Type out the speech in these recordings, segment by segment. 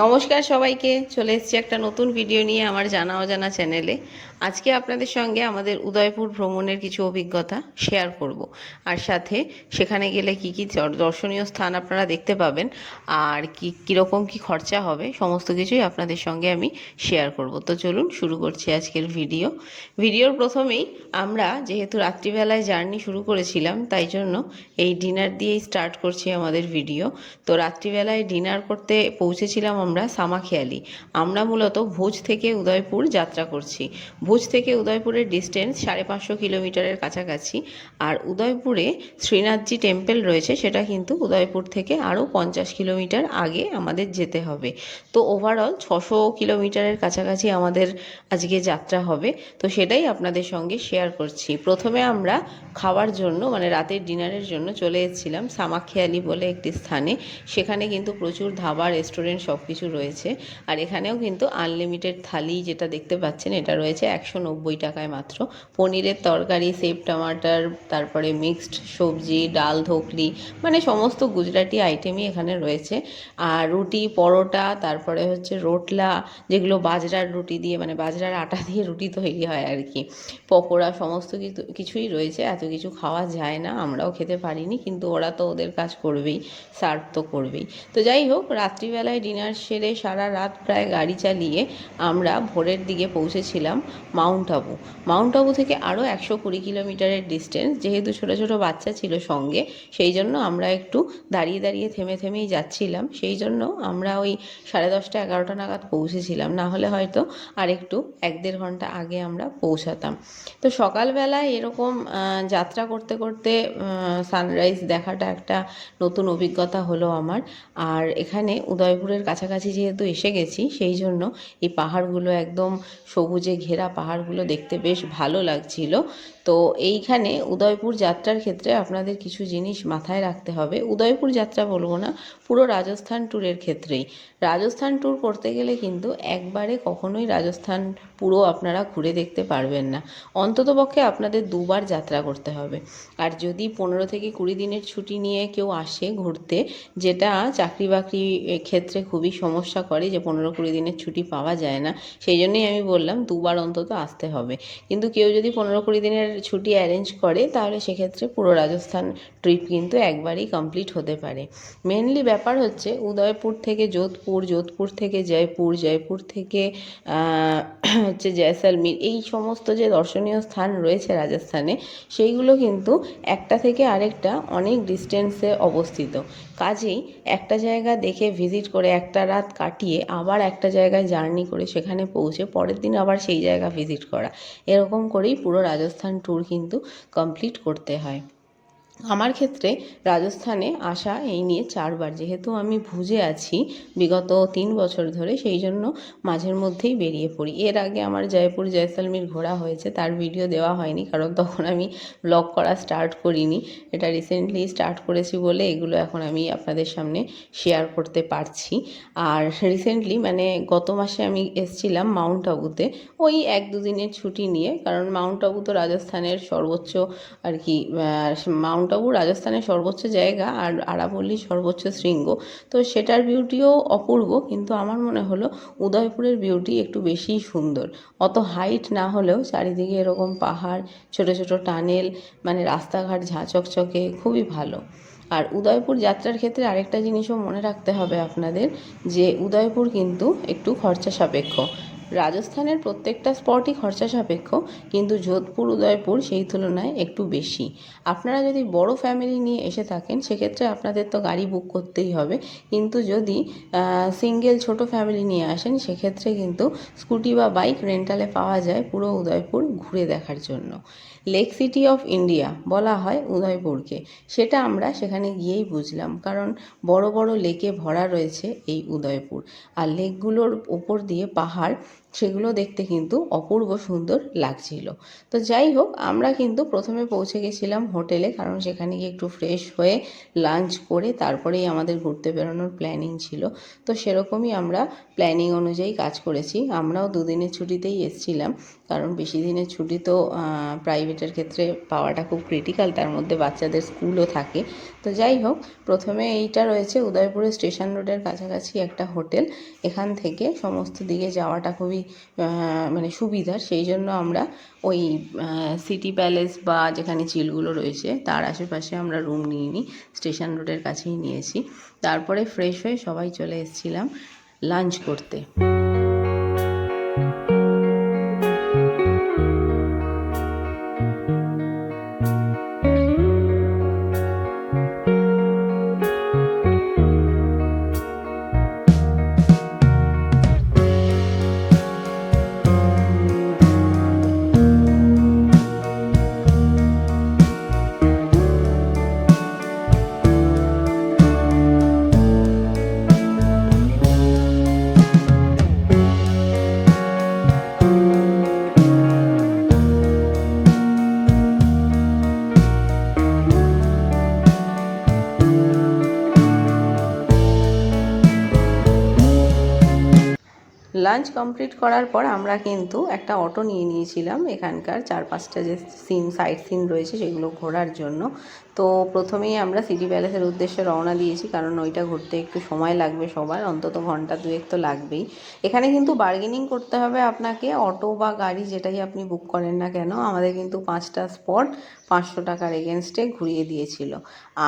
নমস্কার সবাইকে চলে এসেছি একটা নতুন ভিডিও নিয়ে আমার জানা অজানা চ্যানেলে আজকে আপনাদের সঙ্গে আমাদের উদয়পুর ভ্রমণের কিছু অভিজ্ঞতা শেয়ার করব। আর সাথে সেখানে গেলে কি কি দর্শনীয় স্থান আপনারা দেখতে পাবেন, আর কি কীরকম কি খরচা হবে, সমস্ত কিছুই আপনাদের সঙ্গে আমি শেয়ার করব। তো চলুন শুরু করছি আজকের ভিডিও ভিডিওর প্রথমেই আমরা যেহেতু রাত্রিবেলায় জার্নি শুরু করেছিলাম, তাই জন্য এই ডিনার দিয়েই স্টার্ট করছি আমাদের ভিডিও তো রাত্রিবেলায় ডিনার করতে পৌঁছেছিলাম আমরা সামাখিয়ালি। আমরা মূলত ভোজ থেকে উদয়পুর যাত্রা করছি। ভুজ থেকে উদয়পুরের ডিস্টেন্স সাড়ে পাঁচশো কিলোমিটারের কাছাকাছি। আর উদয়পুরে শ্রীনাথজি টেম্পল রয়েছে, সেটা কিন্তু উদয়পুর থেকে আরও পঞ্চাশ কিলোমিটার আগে আমাদের যেতে হবে। তো ওভারঅল ছশো কিলোমিটারের কাছাকাছি আমাদের আজকে যাত্রা হবে। তো সেটাই আপনাদের সঙ্গে শেয়ার করছি। প্রথমে আমরা খাওয়ার জন্য মানে রাতের ডিনারের জন্য চলে এসেছিলাম সামাখিয়ালি বলে একটি স্থানে। সেখানে কিন্তু প্রচুর ধাবা রেস্টুরেন্ট সব কিছু রয়েছে। আর এখানেও কিন্তু আনলিমিটেড থালি যেটা দেখতে পাচ্ছেন, এটা রয়েছে একশো নব্বই টাকায় মাত্র। পনিরের তরকারি, সেব টমাটার, তারপরে মিক্সড সবজি, ডাল, ধোকলি মানে সমস্ত গুজরাটি আইটেমই এখানে রয়েছে। আর রুটি, পরোটা, তারপরে হচ্ছে রোটলা, যেগুলো বাজরার রুটি দিয়ে মানে বাজরার আটা দিয়ে রুটি তৈরি হয় আর কি পকোড়া, সমস্ত কিছু, কিছুই রয়েছে, এত কিছু খাওয়া যায় না, আমরাও খেতে পারিনি, কিন্তু ওরা তো ওদের কাজ করবেই সার্ভ তো করবেই। তো যাই হোক, রাত্রিবেলায় ডিনার সেরে সারা রাত প্রায় গাড়ি চালিয়ে আমরা ভোরের দিকে পৌঁছেছিলাম। মাউন্ট আবু। মাউন্ট আবু থেকে আরও একশো কুড়ি কিলোমিটারের ডিস্টেন্স যেহেতু ছোটো ছোটো বাচ্চা ছিল সঙ্গে, সেই জন্য আমরা একটু দাঁড়িয়ে দাঁড়িয়ে থেমে থেমেই যাচ্ছিলাম। সেই জন্য আমরা ওই সাড়ে দশটা এগারোটা নাগাদ পৌঁছেছিলাম। না হলে হয়তো আর একটু এক দেড় ঘণ্টা আগে আমরা পৌঁছাতাম। তো সকালবেলায় এরকম যাত্রা করতে করতে সানরাইজ দেখাটা একটা নতুন অভিজ্ঞতা হলো আমার। আর এখানে উদয়পুরের কাছাকাছি যেহেতু এসে গেছি, সেই জন্য এই পাহাড়গুলো একদম সবুজে ঘেরা পাহাড়গুলো দেখতে বেশ ভালো লাগছিল। তো এইখানে উদয়পুর যাত্রার ক্ষেত্রে আপনাদের কিছু জিনিস মাথায় রাখতে হবে। উদয়পুর যাত্রা বলব না, পুরো রাজস্থান ট্যুরের ক্ষেত্রেই। রাজস্থান ট্যুর করতে গেলে কিন্তু একবারে কখনোই রাজস্থান পুরো আপনারা ঘুরে দেখতে পারবেন না। অন্ততপক্ষে আপনাদের দুবার যাত্রা করতে হবে। আর যদি পনেরো থেকে কুড়ি দিনের ছুটি নিয়ে কেউ আসে ঘুরতে, যেটা চাকরি বাকরি ক্ষেত্রে খুবই সমস্যা করে যে পনেরো কুড়ি দিনের ছুটি পাওয়া যায় না, সেই জন্যই আমি বললাম দুবার অন্তত আসতে হবে। কিন্তু কেউ যদি পনেরো কুড়ি দিনের ছুটি অ্যারেঞ্জ করে, তাহলে সেক্ষেত্রে পুরো রাজস্থান ট্রিপ কিন্তু একবারই কমপ্লিট হতে পারে। মেনলি ব্যাপার হচ্ছে উদয়পুর থেকে যোধপুর যোধপুর থেকে জয়পুর জয়পুর থেকে হচ্ছে জয়সালমীর এই সমস্ত যে দর্শনীয় স্থান রয়েছে রাজস্থানে, সেইগুলো কিন্তু একটা থেকে আরেকটা অনেক ডিস্টেন্সে অবস্থিত। কাজেই একটা জায়গা দেখে ভিজিট করে একটা রাত কাটিয়ে আবার একটা জায়গায় জার্নি করে সেখানে পৌঁছে পরের দিন আবার সেই জায়গা ভিজিট করা। এরকম করেই পুরো রাজস্থান ট্যুর কিন্তু কমপ্লিট করতে হয়। আমার ক্ষেত্রে রাজস্থানে আসা এই নিয়ে চারবার, যেহেতু আমি ভুজে আছি বিগত তিন বছর ধরে, সেই জন্য মাঝের মধ্যেই বেরিয়ে পড়ি। এর আগে আমার জয়পুর জয়সলমীর ঘোরা হয়েছে, তার ভিডিও দেওয়া হয়নি, কারণ তখন আমি ব্লগ করা স্টার্ট করিনি। এটা রিসেন্টলি স্টার্ট করেছি বলে এগুলো এখন আমি আপনাদের সামনে শেয়ার করতে পারছি। আর রিসেন্টলি মানে গত মাসে আমি এসছিলাম মাউন্ট আবুতে, ওই এক দুদিনের ছুটি নিয়ে, কারণ মাউন্ট আবু তো রাজস্থানের সর্বোচ্চ আর কি মাউন্ট আবু রাজস্থানের সর্বোচ্চ জায়গা আর আরাবল্লী সর্বোচ্চ শৃঙ্গ। তো সেটার বিউটিও অপূর্ব, কিন্তু আমার মনে হলো উদয়পুরের বিউটি একটু বেশিই সুন্দর। অত হাইট না হলেও চারিদিকে এরকম পাহাড়, ছোট ছোট টানেল মানে রাস্তাঘাট ঝাঁ চকচকে খুবই ভালো। আর উদয়পুর যাত্রার ক্ষেত্রে আরেকটা জিনিসও মনে রাখতে হবে আপনাদের, যে উদয়পুর কিন্তু একটু খরচা সাপেক্ষ। রাজস্থানের প্রত্যেকটা স্পটই খরচা সাপেক্ষ, কিন্তু যোধপুর, উদয়পুর সেই তুলনায় একটু বেশি। আপনারা যদি বড় ফ্যামিলি নিয়ে এসে থাকেন, সেক্ষেত্রে আপনাদের তো গাড়ি বুক করতেই হবে। কিন্তু যদি সিঙ্গেল ছোট ফ্যামিলি নিয়ে আসেন, সেক্ষেত্রে কিন্তু স্কুটি বা বাইক রেন্টালে পাওয়া যায় পুরো উদয়পুর ঘুরে দেখার জন্য। লেক সিটি অফ ইন্ডিয়া বলা হয় উদয়পুরকে। সেটা আমরা সেখানে গিয়েই বুঝলাম, কারণ বড় বড় লেকে ভরা রয়েছে এই উদয়পুর। আর লেকগুলোর ওপর দিয়ে পাহাড়, সেগুলো দেখতে কিন্তু অপূর্ব সুন্দর লাগছিল। তো যাই হোক, আমরা কিন্তু প্রথমে পৌঁছে গেছিলাম হোটেলে, কারণ সেখানে গিয়ে একটু ফ্রেশ হয়ে লাঞ্চ করে তারপরেই আমাদের ঘুরতে বেরোনোর প্ল্যানিং ছিল। তো সেরকমই আমরা প্ল্যানিং অনুযায়ী কাজ করেছি। আমরাও দুদিনের ছুটিতেই এসছিলাম, কারণ বেশি দিনের ছুটি তো প্রাইভেটের ক্ষেত্রে পাওয়াটা খুব ক্রিটিক্যাল তার মধ্যে বাচ্চাদের স্কুলও থাকে। তো যাই হোক, প্রথমে এইটা রয়েছে উদয়পুরের স্টেশন রোডের কাছাকাছি একটা হোটেল এখান থেকে সমস্ত দিকে যাওয়াটা খুবই মানে সুবিধার সেই জন্য আমরা ওই সিটি প্যালেস বা যেখানে চিলগুলো রয়েছে, তার আশেপাশে আমরা রুম নিয়ে নিই স্টেশন রোডের কাছেই নিয়েছি। তারপরে ফ্রেশ হয়ে সবাই চলে এসেছিলাম লাঞ্চ করতে। লাঞ্চ কমপ্লিট করার পর আমরা কিন্তু একটা অটো নিয়ে নিয়েছিলাম এখানকার চার পাঁচটা যে সিন সাইট সিন রয়েছে সেগুলো ঘোরার জন্য। তো প্রথমেই আমরা সিটি প্যালেসের উদ্দেশ্যে রওনা দিয়েছি কারণ ওইটা ঘুরতে একটু সময় লাগবে সবার, অন্তত ঘণ্টা দুয়েক তো লাগবেই। এখানে কিন্তু বার্গেনিং করতে হবে আপনাকে, অটো বা গাড়ি যেটাই আপনি বুক করেন না কেন, আমাদের কিন্তু পাঁচটা স্পট পাঁচশো টাকার এগেনস্টে ঘুরিয়ে দিয়েছিল।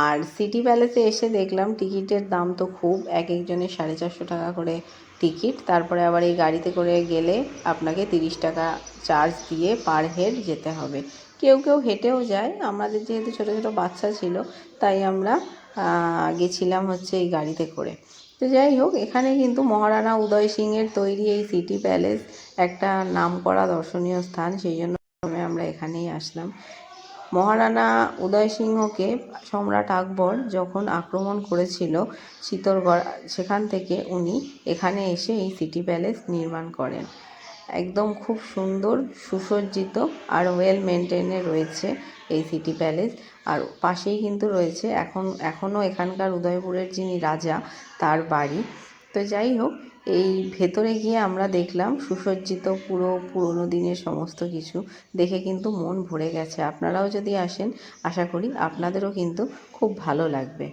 আর সিটি প্যালেসে এসে দেখলাম টিকিটের দাম তো খুব এক একজনের সাড়ে চারশো টাকা করে টিকিট, তারপরে আবার এই গাড়িতে করে গেলে আপনাকে তিরিশ টাকা চার্জ দিয়ে পার হেড যেতে হবে। কেউ কেউ হেঁটেও যায়, আমাদের যেহেতু ছোটো ছোটো বাচ্চা ছিল, তাই আমরা গেছিলাম হচ্ছে এই গাড়িতে করে। তো যাই হোক, এখানে কিন্তু মহারানা উদয় সিংয়ের তৈরি এই সিটি প্যালেস একটা নাম করা দর্শনীয় স্থান, সেই জন্য আমরা এখানেই আসলাম। মহারানা উদয় সিংহকে সম্রাট আকবর যখন আক্রমণ করেছিল চিত্তরগড়, সেখান থেকে উনি এখানে এসে এই সিটি প্যালেস নির্মাণ করেন। একদম খুব সুন্দর, সুসজ্জিত আর ওয়েল মেনটেনে রয়েছে এই সিটি প্যালেস। আর পাশেই কিন্তু রয়েছে এখন, এখনও এখানকার উদয়পুরের যিনি রাজা, তার বাড়ি। তো যাই হোক এই ভেতরে গিয়ে আমরা দেখলাম সুসজ্জিত পুরো পুরনো দিনের সমস্ত কিছু দেখে কিন্তু মন ভরে গেছে। আপনারাও যদি আসেন, আশা করি আপনাদেরও কিন্তু খুব ভালো লাগবে।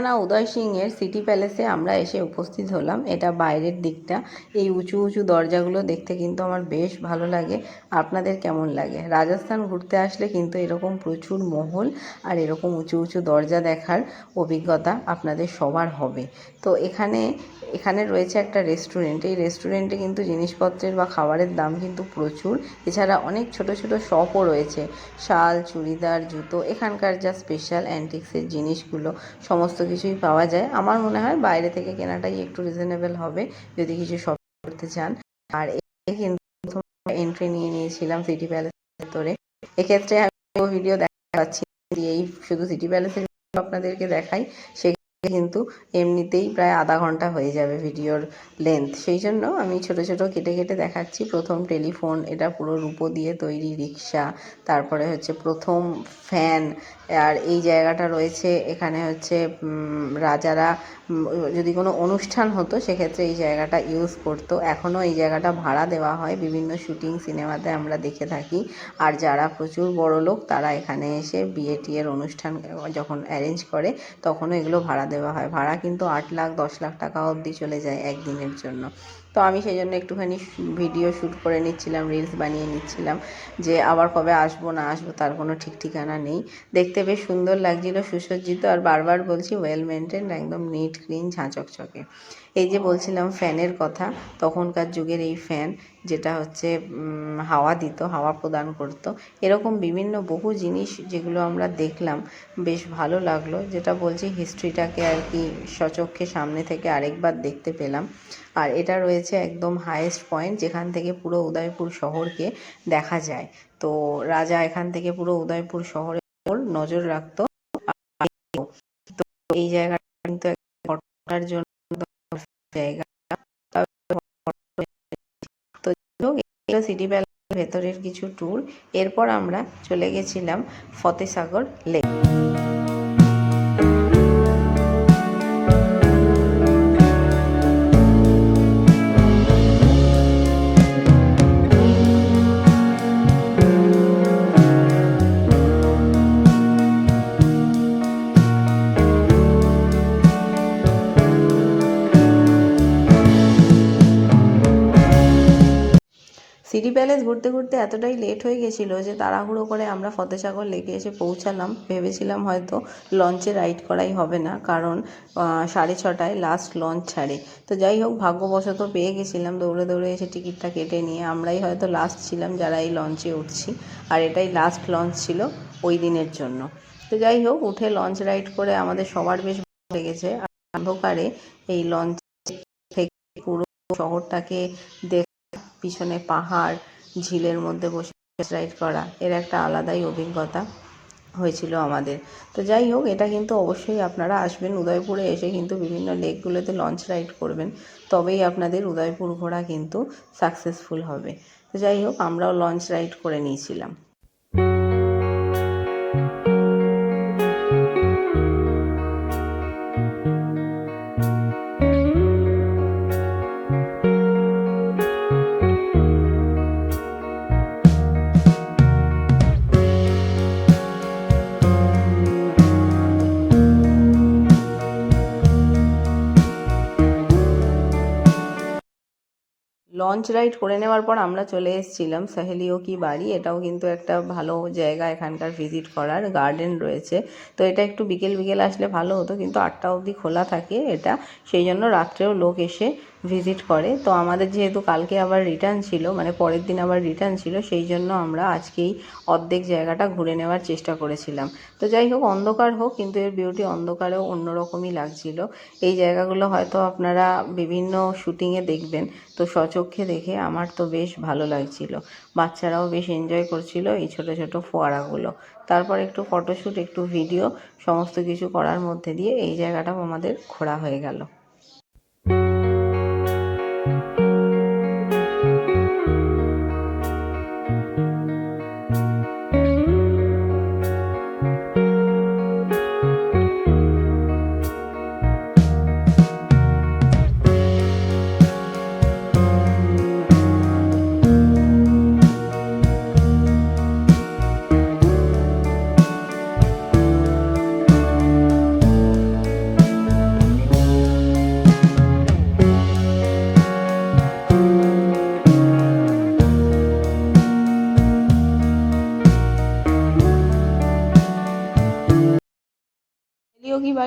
মহারানা উদয় সিংয়ের সিটি প্যালেসে আমরা এসে উপস্থিত হলাম। এটা বাইরের দিকটা। এই উঁচু উঁচু দরজাগুলো দেখতে কিন্তু আমার বেশ ভালো লাগে। আপনাদের কেমন লাগে? রাজস্থান ঘুরতে আসলে কিন্তু এরকম প্রচুর মহল আর এরকম উঁচু উঁচু দরজা দেখার অভিজ্ঞতা আপনাদের সবার হবে। তো এখানে এখানে রয়েছে একটা রেস্টুরেন্ট এই রেস্টুরেন্টে কিন্তু জিনিসপত্রের বা খাবারের দাম কিন্তু প্রচুর। এছাড়া অনেক ছোট ছোট শপও রয়েছে। শাল, চুড়িদার, জুতো, এখানকার যা স্পেশাল অ্যান্টিক্সের জিনিসগুলো, সমস্ত কিছুই পাওয়া যায়। আমার মনে হয় বাইরে থেকে কেনাটাই একটু রিজনেবল হবে, যদি কিছু শপিং করতে চান। আর কিন্তু এন্ট্রি নিয়ে নিয়েছিলাম সিটি প্যালেসের ভেতরে। এক্ষেত্রে আমি ভিডিও দেখা দেখাচ্ছি। এই শুধু সিটি প্যালেসের আপনাদেরকে দেখাই। সে কিন্তু এমনিতেই প্রায় আধা ঘণ্টা হয়ে যাবে ভিডিওর লেন্থ সেই জন্য আমি ছোট ছোট কেটে কেটে দেখাচ্ছি। প্রথম টেলিফোন, এটা পুরো রূপো দিয়ে তৈরি রিক্সা, তারপরে হচ্ছে প্রথম ফ্যান আর এই জায়গাটা রয়েছে, এখানে হচ্ছে রাজারা যদি কোনো অনুষ্ঠান হতো, সেক্ষেত্রে এই জায়গাটা ইউজ করতো। এখনও এই জায়গাটা ভাড়া দেওয়া হয়। বিভিন্ন শুটিং সিনেমাতে আমরা দেখে থাকি। আর যারা প্রচুর বড় লোক তারা এখানে এসে বিয়ে টিয়ের অনুষ্ঠান যখন অ্যারেঞ্জ করে, তখনও এগুলো ভাড়া দেওয়া হয়। ভাড়া কিন্তু আট লাখ, দশ লাখ টাকা অবধি চলে যায় একদিনের জন্য। তো আমি সেই জন্য একটুখানি ভিডিও শ্যুট করে নিচ্ছিলাম, রিলস বানিয়ে নিচ্ছিলাম যে আবার কবে আসব, না আসব তার কোনো ঠিক ঠিকানা নেই। দেখতে বেশ সুন্দর লাগছিল, সুসজ্জিত আর বারবার বলছি ওয়েল মেনটেন একদম নিট ক্লিন ঝাঁচকচকে। এই যে বলছিলাম ফ্যানের কথা, তখনকার যুগের এই ফ্যান যেটা হচ্ছে হাওয়া দিত, হাওয়া প্রদান করত। এরকম বিভিন্ন বহু জিনিস যেগুলো আমরা দেখলাম, বেশ ভালো লাগল। যেটা বলছি হিস্ট্রিটাকে আর কি সচক্ষে সামনে থেকে আরেকবার দেখতে পেলাম। আর এটা রয়েছে একদম হায়েস্ট পয়েন্ট যেখান থেকে পুরো উদয়পুর শহরকে দেখা যায়। তো রাজা এখান থেকে পুরো উদয়পুর শহরের উপর নজর রাখতো। তো এই জায়গাটা কিন্তু জন্য জায়গা তো যাই হোক এগুলো সিটি প্যালেসের ভেতরের কিছু ট্যুর এরপর আমরা চলে গেছিলাম ফতেসাগর লেক সিটি প্যালেস ঘুরতে ঘুরতে এতটাই লেট হয়ে গেছিল যে তাড়াহুড়ো করে আমরা ফতেসাগর লেকে এসে পৌঁছালাম। ভেবেছিলাম হয়তো লঞ্চে রাইড করাই হবে না, কারণ সাড়ে ছটায় লাস্ট লঞ্চ ছাড়ে। তো যাই হোক, ভাগ্যবশত পেয়ে গেছিলাম, দৌড়ে দৌড়ে এসে টিকিটটা কেটে নিয়ে। আমরাই হয়তো লাস্ট ছিলাম যারা এই লঞ্চে উঠছি, আর এটাই লাস্ট লঞ্চ ছিল ওই দিনের জন্য। তো যাই হোক, উঠে লঞ্চ রাইড করে আমাদের সবার বেশ ভালো লেগেছে। আর অন্ধকারে এই লঞ্চ থেকে পুরো শহরটাকে দেখ পিছনে পাহাড়, ঝিলের মধ্যে বসে রাইড করা, এর একটা আলাদাই অভিজ্ঞতা হয়েছিল আমাদের। তো যাই হোক, এটা কিন্তু অবশ্যই আপনারা আসবেন উদয়পুরে এসে কিন্তু বিভিন্ন লেকগুলোতে লঞ্চ রাইড করবেন, তবেই আপনাদের উদয়পুর ঘোরা কিন্তু সাকসেসফুল হবে। তো যাই হোক, আমরাও লঞ্চ রাইড করে নিয়েছিলাম। লঞ্চ রাইড করে নেওয়ার পর আমরা চলে এসেছিলাম সাহেলিও কি বাড়ি, এটাও কিন্তু একটা ভালো জায়গা এখানকার ভিজিট করার, গার্ডেন রয়েছে। তো এটা একটু বিকেল বিকেল আসলে ভালো হতো, কিন্তু আটটা অবধি খোলা থাকে এটা, সেই জন্য রাত্রেও লোক এসে ভিজিট করে। তো আমাদের যেহেতু কালকে আবার রিটার্ন ছিল মানে পরের দিন আবার রিটার্ন ছিল, সেই জন্য আমরা আজকেই অর্ধেক জায়গাটা ঘুরে নেওয়ার চেষ্টা করেছিলাম। তো যাই হোক, অন্ধকার হোক, কিন্তু এর বিউটি অন্ধকারেও অন্যরকমই লাগছিল। এই জায়গাগুলো হয়তো আপনারা বিভিন্ন শুটিংয়ে দেখবেন। তো সচক্ষে দেখে আমার তো বেশ ভালো লাগছিল। বাচ্চারাও বেশ এনজয় করছিল এই ছোট ছোট ফোয়ারাগুলো। তারপর একটু ফটোশ্যুট একটু ভিডিও সমস্ত কিছু করার মধ্যে দিয়ে এই জায়গাটাও আমাদের ঘোরা হয়ে গেল।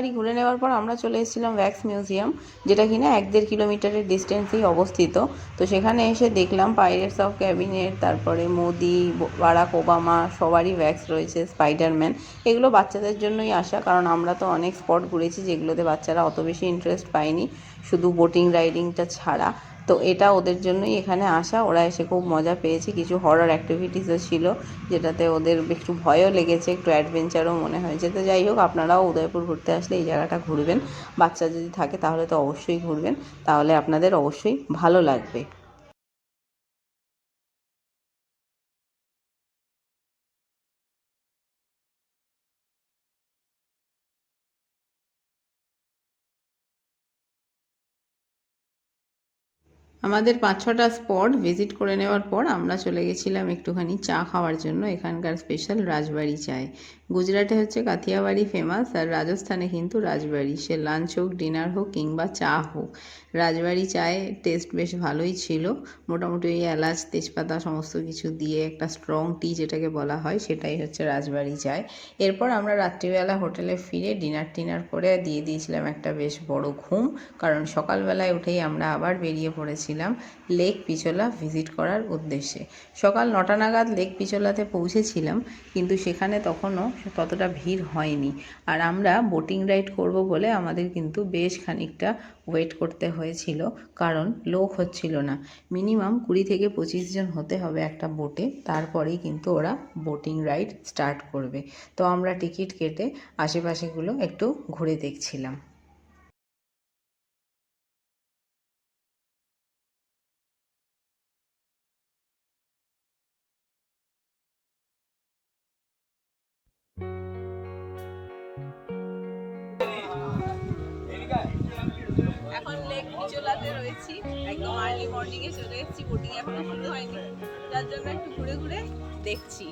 বাড়ি ঘুরে নেওয়ার পর আমরা চলে এসেছিলাম ওয়্যাক্স মিউজিয়াম যেটা কিনা এক দেড় কিলোমিটারের ডিস্টেন্সেই অবস্থিত। তো সেখানে এসে দেখলাম পাইরেটস অফ ক্যাবিনেট তারপরে মোদি বারাক ওবামা সবারই ওয়্যাক্স রয়েছে স্পাইডারম্যান এগুলো বাচ্চাদের জন্যই আসা, কারণ আমরা তো অনেক স্পট ঘুরেছি যেগুলোতে বাচ্চারা অত বেশি ইন্টারেস্ট পায়নি। শুধু বোটিং রাইডিংটা ছাড়া। তো এটা ওদের জন্যই এখানে আসা। ওরা এসে খুব মজা পেয়েছে। কিছু হরর অ্যাক্টিভিটিসও ছিল, যেটাতে ওদের একটু ভয়ও লেগেছে, একটু অ্যাডভেঞ্চারও মনে হয়েছে। তো যাই হোক, আপনারাও উদয়পুর ঘুরতে আসলে এই জায়গাটা ঘুরবেন। বাচ্চা যদি থাকে, তাহলে তো অবশ্যই ঘুরবেন। তাহলে আপনাদের অবশ্যই ভালো লাগবে। আমাদের পাঁচ ছটা স্পট ভিজিট করে নেওয়ার পর আমরা চলে গেছিলাম একটুখানি চা খাওয়ার জন্য, এখানকার স্পেশাল রাজবাড়ি চায় গুজরাটে হচ্ছে কাথিয়াবাড়ি ফেমাস আর রাজস্থানে কিন্তু রাজবাড়ি। সে লাঞ্চ হোক ডিনার হোক কিংবা চা হোক। রাজবাড়ি চায়ের টেস্ট বেশ ভালোই ছিল। মোটামুটি ওই এলাচ, তেজপাতা সমস্ত কিছু দিয়ে একটা স্ট্রং টি যেটাকে বলা হয়, সেটাই হচ্ছে রাজবাড়ি চায়। এরপর আমরা রাত্রিবেলা হোটেলে ফিরে ডিনার টিনার করে দিয়ে দিয়েছিলাম একটা বেশ বড় ঘুম, কারণ সকালবেলায় উঠেই আমরা আবার বেরিয়ে পড়েছিলাম লেক পিছলা ভিজিট করার উদ্দেশ্যে। সকাল নটা নাগাদ লেক পিছলাতে পৌঁছেছিলাম, কিন্তু সেখানে তখনও ততটা ভিড় হয়নি। আর আমরা বোটিং রাইড করব বলে আমাদের কিন্তু বেশ খানিকটা ওয়েট করতে হয়েছিল, কারণ লোক হচ্ছিল না। মিনিমাম কুড়ি থেকে পঁচিশ জন হতে হবে একটা বোটে তারপরেই কিন্তু ওরা বোটিং রাইড স্টার্ট করবে। তো আমরা টিকিট কেটে আশেপাশেগুলো একটু ঘুরে দেখছিলাম। এখন লেক পিচোলাতে রয়েছি। একদম আর্লি মর্নিং এ চলে এসেছি বোটিং এখনও শুরু হয়নি। যার জন্য একটু ঘুরে ঘুরে দেখছি।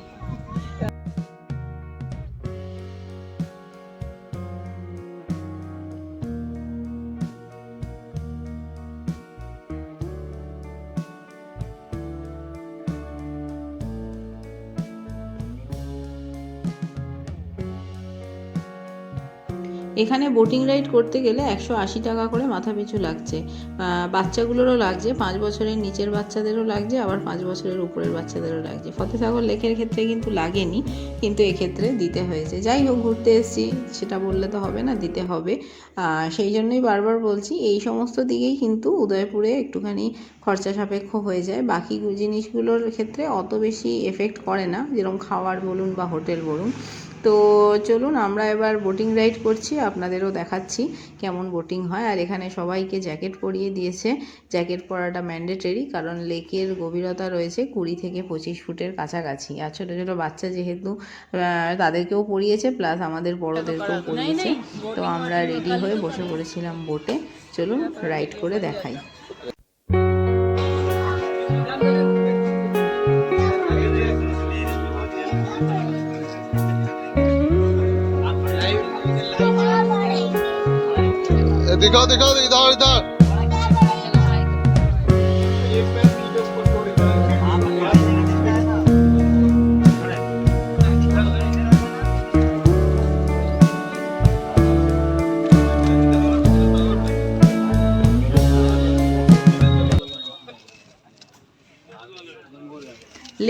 এখানে বোটিং রাইড করতে গেলে একশো আশি টাকা করে মাথা পিছু লাগছে। বাচ্চাগুলোরও লাগছে, পাঁচ বছরের নিচের বাচ্চাদেরও লাগছে, আবার পাঁচ বছরের উপরের বাচ্চাদেরও লাগছে। ফতেসাগর লেকের ক্ষেত্রে কিন্তু লাগেনি, কিন্তু এক্ষেত্রে দিতে হয়েছে। যাই হোক, ঘুরতে এসেছি, সেটা বললে তো হবে না, দিতে হবে। সেই জন্যই বারবার বলছি, এই সমস্ত দিকেই কিন্তু উদয়পুরে একটুখানি খরচা সাপেক্ষ হয়ে যায়। বাকি জিনিসগুলোর ক্ষেত্রে অত বেশি এফেক্ট করে না, যেরকম খাওয়ার বলুন বা হোটেল বলুন। তো চলুন আমরা এবার বোটিং রাইড করছি আপনাদেরও দেখাচ্ছি কেমন বোটিং হয়। আর এখানে সবাইকে জ্যাকেট পরিয়ে দিয়েছে। জ্যাকেট পরাটা ম্যান্ডেটরি কারণ লেকের গভীরতা রয়েছে কুড়ি থেকে পঁচিশ ফুটের কাছাকাছি। আর ছোটো ছোটো বাচ্চা যেহেতু তাদেরকেও পরিয়েছে প্লাস আমাদের বড়োদেরকেও পরিয়েছে। তো আমরা রেডি হয়ে বসে পড়েছিলাম বোটে চলুন রাইড করে দেখাই। दिखाओ दिखाओ इधर इधर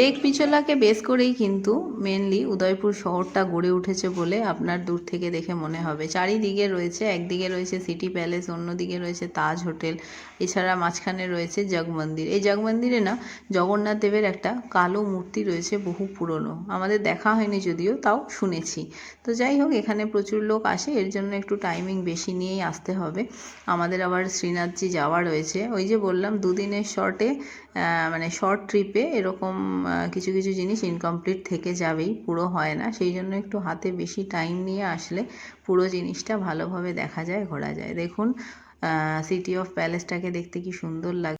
লেক পিছলাকে বেস করেই কিন্তু মেনলি উদয়পুর শহরটা গড়ে উঠেছে বলে আপনার দূর থেকে দেখে মনে হবে। চারিদিকে রয়েছে, একদিকে রয়েছে সিটি প্যালেস অন্যদিকে রয়েছে তাজ হোটেল এছাড়া মাঝখানে রয়েছে জগমন্দির। এই জগমন্দিরে না জগন্নাথ দেবের একটা কালো মূর্তি রয়েছে বহু পুরনো। আমাদের দেখা হয়নি যদিও, তাও শুনেছি। তো যাই হোক, এখানে প্রচুর লোক আসে, এর জন্য একটু টাইমিং বেশি নিয়েই আসতে হবে। আমাদের আবার শ্রীনাথজি যাওয়া রয়েছে। ওই যে বললাম, দুদিনের শর্টে মানে শর্ট ট্রিপে এরকম কিছু কিছু জিনিস ইনকমপ্লিট থেকে যাবেই, পুরো হয় না। সেই জন্য একটু হাতে বেশি টাইম নিয়ে আসলে পুরো জিনিসটা ভালোভাবে দেখা যায়, ঘোরা যায়। দেখুন সিটি অফ প্যালেসটাকে দেখতে কি সুন্দর লাগে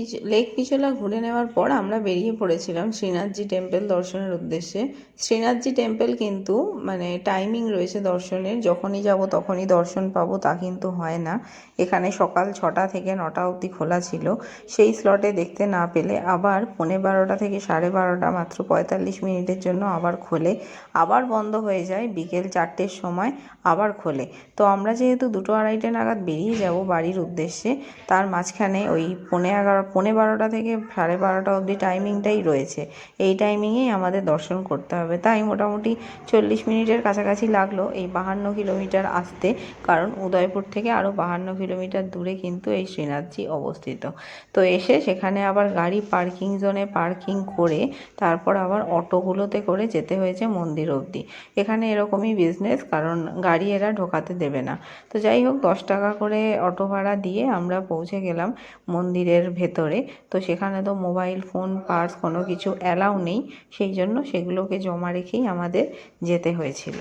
পিচ লেক পিছলা ঘুরে নেওয়ার পর আমরা বেরিয়ে পড়েছিলাম শ্রীনাথজি টেম্পল দর্শনের উদ্দেশ্যে। শ্রীনাথজি টেম্পল কিন্তু মানে টাইমিং রয়েছে দর্শনের, যখনই যাব তখনই দর্শন পাবো তা কিন্তু হয় না। এখানে সকাল ছটা থেকে নটা অবধি খোলা ছিল। সেই স্লটে দেখতে না পেলে আবার পৌনে বারোটা থেকে সাড়ে বারোটা মাত্র পঁয়তাল্লিশ মিনিটের জন্য আবার খোলে। আবার বন্ধ হয়ে যায় বিকেল চারটের সময় আবার খোলে। তো আমরা যেহেতু দুটো আড়াইটে নাগাদ বেরিয়ে যাব বাড়ির উদ্দেশ্যে, তার মাঝখানে ওই পৌনে এগারো পৌনে বারোটা থেকে সাড়ে বারোটা অবধি টাইমিংটাই রয়েছে। এই টাইমিংয়েই আমাদের দর্শন করতে হবে। তাই মোটামুটি চল্লিশ মিনিটের কাছাকাছি লাগল এই বাহান্ন কিলোমিটার আসতে। কারণ উদয়পুর থেকে আরও বাহান্ন কিলোমিটার দূরে কিন্তু এই শ্রীনাথজি অবস্থিত। তো এসে সেখানে আবার গাড়ি পার্কিং জোনে পার্কিং করে তারপর আবার অটোগুলোতে করে যেতে হয়েছে মন্দির অবধি। এখানে এরকমই বিজনেস কারণ গাড়ি এরা ঢোকাতে দেবে না। তো যাই হোক, দশ টাকা করে অটো ভাড়া দিয়ে আমরা পৌঁছে গেলাম মন্দিরের ভেতরে। তো সেখানে তো মোবাইল, ফোন, পার্স কোনো কিছু অ্যালাউ নেই, সেই জন্য সেগুলোকে জমা রেখেই আমাদের যেতে হয়েছিল।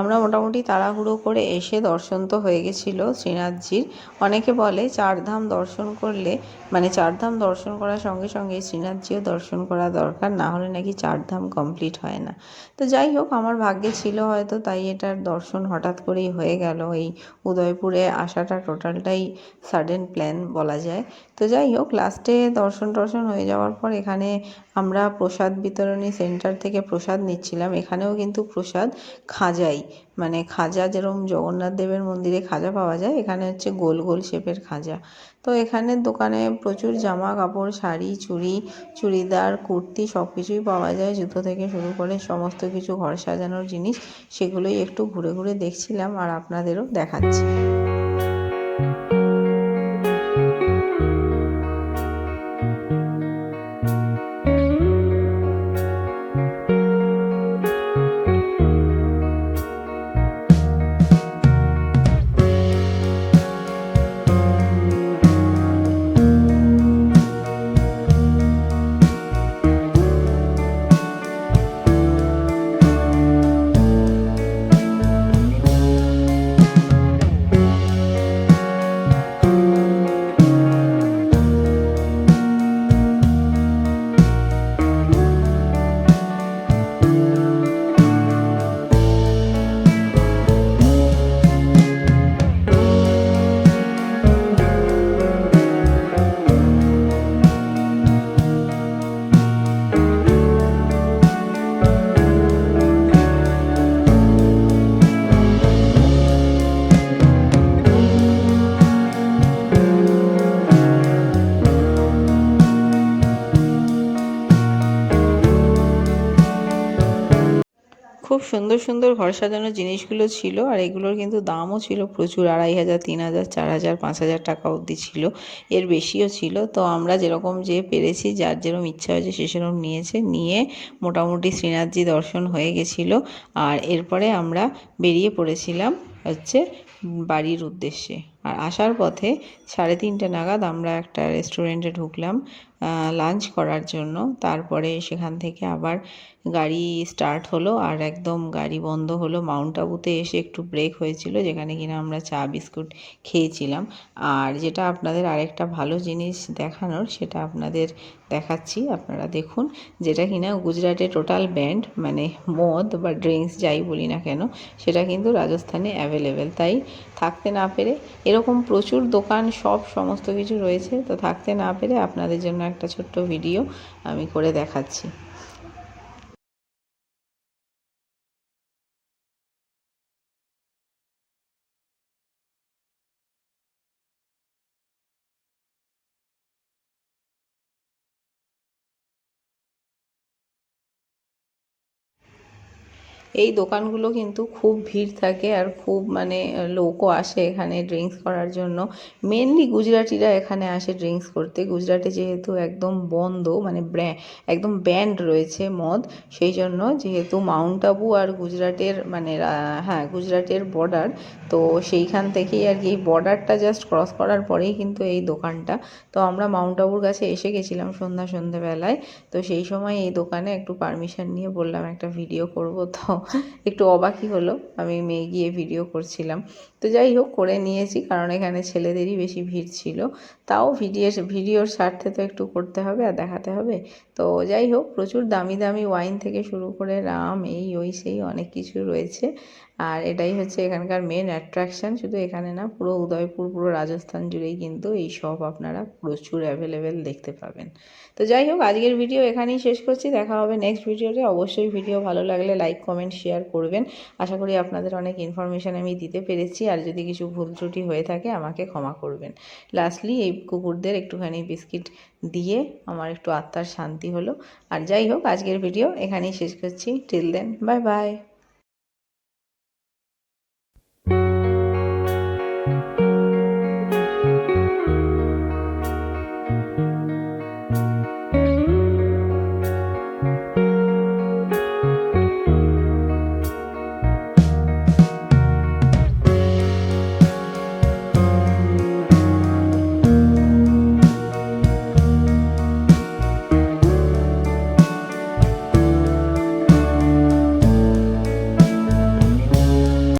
আমরা মোটামুটি তাড়াহুড়ো করে এসে দর্শন তো হয়ে গেছিল শ্রীনাথজির। অনেকে বলে চারধাম দর্শন করলে মানে চারধাম দর্শন করার সঙ্গে সঙ্গে শ্রীনাথজিও দর্শন করা দরকার, না হলে নাকি চারধাম কমপ্লিট হয় না। তো যাই হোক, আমার ভাগ্যে ছিল হয়তো, তাই এটার দর্শন হঠাৎ করেই হয়ে গেল। এই উদয়পুরে আসাটা টোটালটাই সাডেন প্ল্যান বলা যায়। তো যাই হোক, লাস্টে দর্শন টর্শন হয়ে যাওয়ার পর এখানে আমরা প্রসাদ বিতরণী সেন্টার থেকে প্রসাদ নিচ্ছিলাম। এখানেও কিন্তু প্রসাদ খাজাই। মানে খাজা যেরকম জগন্নাথ দেবের মন্দিরে খাজা পাওয়া যায়, এখানে হচ্ছে গোল গোল শেপের খাজা। তো এখানের দোকানে প্রচুর জামা কাপড়, শাড়ি, চুড়ি, চুড়িদার, কুর্তি সব কিছুই পাওয়া যায়, জুতো থেকে শুরু করে সমস্ত কিছু ঘর সাজানোর জিনিস, সেগুলোই একটু ঘুরে ঘুরে দেখছিলাম আর আপনাদেরও দেখাচ্ছি। খুব সুন্দর সুন্দর ঘর সাজানোর জিনিসগুলো ছিল, আর এগুলোর কিন্তু দামও ছিল প্রচুর, আড়াই হাজার, তিন হাজার, চার হাজার, পাঁচ হাজার টাকা অবধি ছিল। এর বেশিও ছিল। তো আমরা যেরকম যে পেরেছি, যার যেরকম ইচ্ছা হয়েছে সে সেরকম নিয়েছে। নিয়ে মোটামুটি শ্রীনাথজি দর্শন হয়ে গেছিল। আর এরপরে আমরা বেরিয়ে পড়েছিলাম হচ্ছে বাড়ির উদ্দেশ্যে। আর আসার পথে সাড়ে তিনটে নাগাদ আমরা একটা রেস্টুরেন্টে ঢুকলাম লাঞ্চ করার জন্য। তারপরে সেখান থেকে আবার গাড়ি স্টার্ট হলো আর একদম গাড়ি বন্ধ হলো। মাউন্ট আবুতে এসে একটু ব্রেক হয়েছিল, যেখানে কিনা আমরা চা, বিস্কুট খেয়েছিলাম। আর যেটা আপনাদের আরেকটা ভালো জিনিস দেখানোর, সেটা আপনাদের দেখাচ্ছি। আপনারা দেখুন, যেটা কিনা গুজরাটে টোটাল ব্যান্ড মানে মদ বা ড্রিঙ্কস যাই বলি না কেন, সেটা কিন্তু রাজস্থানে অ্যাভেলেবেল তাই থাকতে না পেরে, এরকম প্রচুর দোকান, সব সমস্ত কিছু রয়েছে। তো থাকতে না পেরে আপনাদের জন্য একটা ছোট্ট ভিডিও আমি করে দেখাচ্ছি। এই দোকানগুলো কিন্তু খুব ভিড় থাকে আর খুব মানে লোকও আসে এখানে ড্রিঙ্কস করার জন্য। মেনলি গুজরাটিরা এখানে আসে ড্রিঙ্কস করতে। গুজরাটে যেহেতু একদম বন্ধ মানে একদম ব্যান্ড রয়েছে মদ, সেই জন্য যেহেতু মাউন্ট আবু আর গুজরাটের মানে হ্যাঁ গুজরাটের বর্ডার তো সেইখান থেকেই আর কি এই বর্ডারটা জাস্ট ক্রস করার পরেই কিন্তু এই দোকানটা। তো আমরা মাউন্ট আবুর কাছে এসে গেছিলাম সন্ধ্যা, সন্ধ্যেবেলায়। তো সেই সময় এই দোকানে একটু পারমিশন নিয়ে বললাম, একটা ভিডিও করব তো। একটু অবাকই হলো। আমি মেয়ে গিয়ে ভিডিও করছিলাম। তো যাই হোক, করে নিয়েছি, কারণ এখানে ছেলেদেরই বেশি ভিড় ছিল। তাও ভিডিও ভিডিওর স্বার্থে তো একটু করতে হবে আর দেখাতে হবে। তো যাই হোক, প্রচুর দামি দামি ওয়াইন থেকে শুরু করে রাম, এই, ওই, সেই অনেক কিছু রয়েছে। আর এটাই হচ্ছে এখানকার মেন অ্যাট্রাকশন শুধু এখানে না, পুরো উদয়পুর, পুরো রাজস্থান জুড়েই কিন্তু এই সব আপনারা প্রচুর অ্যাভেলেবেল দেখতে পাবেন। তো যাই হোক, আজকের ভিডিও এখানেই শেষ করছি। দেখা হবে নেক্সট ভিডিওতে অবশ্যই ভিডিও ভালো লাগলে লাইক কমেন্ট শেয়ার করবেন। আশা করি আপনাদের অনেক ইনফরমেশান আমি দিতে পেরেছি। আর যদি কিছু ভুল ত্রুটি হয়ে থাকে আমাকে ক্ষমা করবেন। লাস্টলি এই কুকুরদের একটুখানি বিস্কিট দিয়ে আমার একটু আত্মার শান্তি হলো। আর যাই হোক, আজকের ভিডিও এখানেই শেষ করছি। Till then bye bye